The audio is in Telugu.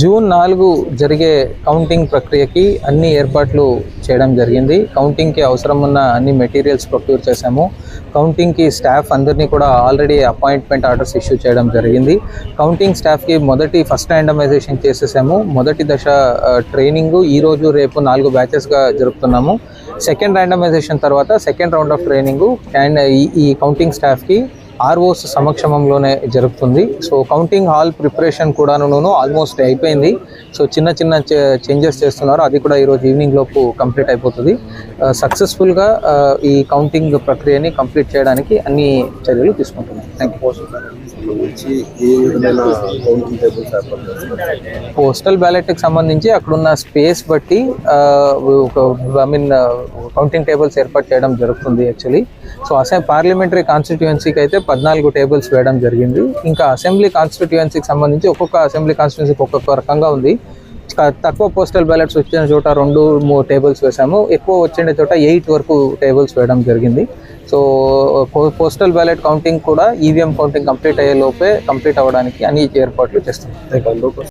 జూన్ నాలుగు జరిగే కౌంటింగ్ ప్రక్రియకి అన్ని ఏర్పాట్లు చేయడం జరిగింది. కౌంటింగ్కి అవసరం ఉన్న అన్ని మెటీరియల్స్ ప్రొక్యూర్ చేశాము. కౌంటింగ్కి స్టాఫ్ అందరినీ కూడా ఆల్రెడీ అపాయింట్మెంట్ ఆర్డర్స్ ఇష్యూ చేయడం జరిగింది. కౌంటింగ్ స్టాఫ్కి మొదటి ఫస్ట్ ర్యాండమైజేషన్ చేసేసాము. మొదటి దశ ట్రైనింగ్ ఈ రోజు రేపు నాలుగు బ్యాచెస్గా జరుపుతున్నాము. సెకండ్ ర్యాండమైజేషన్ తర్వాత second round of training and ఈ ఈ కౌంటింగ్ స్టాఫ్కి ఆర్ఓస్ సమక్షమంలోనే జరుగుతుంది. సో కౌంటింగ్ హాల్ ప్రిపరేషన్ కూడాను ఆల్మోస్ట్ అయిపోయింది. సో చిన్న చిన్న చేంజెస్ చేస్తున్నారు. అది కూడా ఈరోజు ఈవినింగ్ లోపు కంప్లీట్ అయిపోతుంది. సక్సెస్ఫుల్గా ఈ కౌంటింగ్ ప్రక్రియని కంప్లీట్ చేయడానికి అన్ని చర్యలు తీసుకుంటున్నాం. థ్యాంక్ యూ పోస్టల్ బ్యాలెట్కి సంబంధించి అక్కడున్న స్పేస్ బట్టి ఐ మీన్ కౌంటింగ్ టేబుల్స్ ఏర్పాటు చేయడం జరుగుతుంది actually so as a parliamentary కాన్స్టిట్యుయెన్సీకి అయితే పద్నాలుగు టేబుల్స్ వేయడం జరిగింది. ఇంకా అసెంబ్లీ కాన్స్టిట్యుయెన్సీకి సంబంధించి ఒక్కొక్క అసెంబ్లీ కాన్స్టిట్యుయెన్సీకి ఒక్కొక్క రకంగా ఉంది. తక్కువ పోస్టల్ బ్యాలెట్స్ వచ్చిన చోట రెండు మూడు టేబుల్స్ వేసాము ఎక్కువ వచ్చిన చోట ఎయిట్ వరకు టేబుల్స్ వేయడం జరిగింది. సో పోస్టల్ బ్యాలెట్ కౌంటింగ్ కూడా ఈవీఎం కౌంటింగ్ కంప్లీట్ అయ్యే లోపే కంప్లీట్ అవ్వడానికి అన్ని ఏర్పాట్లు చేస్తున్నాం.